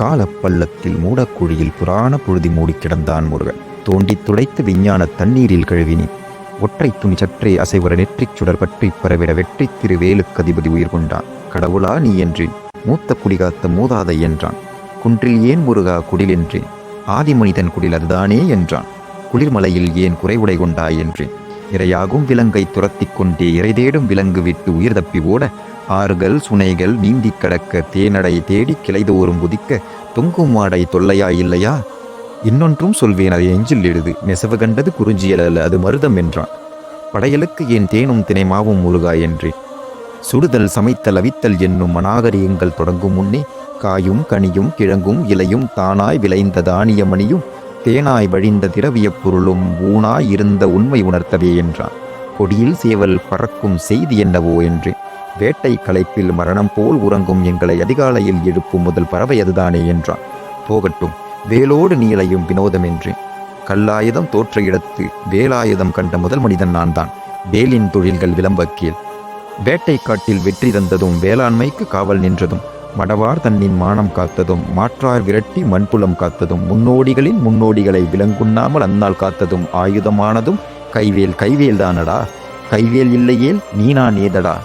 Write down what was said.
காலப்பள்ளத்தில் மூடக்குழியில் புராண புழுதி மூடி கிடந்தான் முருகன். தோண்டி துடைத்த விஞ்ஞான தண்ணீரில் கழுவினேன் ஒற்றை துணி சற்றே அசைவர நெற்றிச் சுடர் பற்றி பரவிட வெற்றி திருவேலுக்கு அதிபதி உயிர் கொண்டான். கடவுளா நீ என்றேன். மூத்த குடிகாத்த மூதாதை என்றான். குன்றில் ஏன் முருகா குடில் என்றேன். ஆதி மனிதன் குடில் அதுதானே என்றான். குளிர்மலையில் ஏன் குறைவுடை கொண்டாய் என்றேன். இரையாகும் விலங்கை துரத்திக் கொண்டே இறை தேடும் விலங்கு விட்டு உயிர் தப்பி ஓட ஆறுகள் சுனைகள் நீந்திக் கடக்க தேனடை தேடி கிளைதோறும் குதிக்க தொங்கும் மாடை தொல்லையா இல்லையா? இன்னொன்றும் சொல்வேன் அதை எஞ்சில் எழுது நெசவு கண்டது குறிஞ்சியல் அல்ல அது மருதம் என்றான். படையலுக்கு ஏன் தேனும் தினைமாவும் முருகா என்றேன். சுடுதல் சமைத்தல் அவித்தல் என்னும் மனாகரியங்கள் தொடங்கும் முன்னே காயும் கனியும் கிழங்கும் இலையும் தானாய் விளைந்த தானிய மணியும் தேனாய் வழிந்த திரவியப் பொருளும் ஊனாய் இருந்த உண்மை உணர்த்தவே என்றான். கொடியில் சேவல் பறக்கும் செய்தி என்னவோ என்றேன். வேட்டை களைப்பில் மரணம் போல் உறங்கும் எங்களை அதிகாலையில் எழுப்பும் முதல் பறவை அதுதானே என்றான். போகட்டும் வேலோடு நீளையும் வினோதம் என்றேன். கல்லாயுதம் தோற்ற இடத்து வேலாயுதம் கண்ட முதல் மனிதன் நான் தான் வேலின் தொழில்கள் விளம்பக்கீழ் வேட்டை காட்டில் வெற்றி தந்ததும் வேளாண்மைக்கு காவல் நின்றதும் மடவார் தன்னின் மானம் காத்ததும் மாற்றார் விரட்டி மண்புலம் காத்ததும் முன்னோடிகளின் முன்னோடிகளை விலங்குண்ணாமல் அந்நாள் காத்ததும் ஆயுதமானதும் கைவேல் கைவேல் தானடா? கைவேல் இல்லையேல் நீ நான் ஏதடா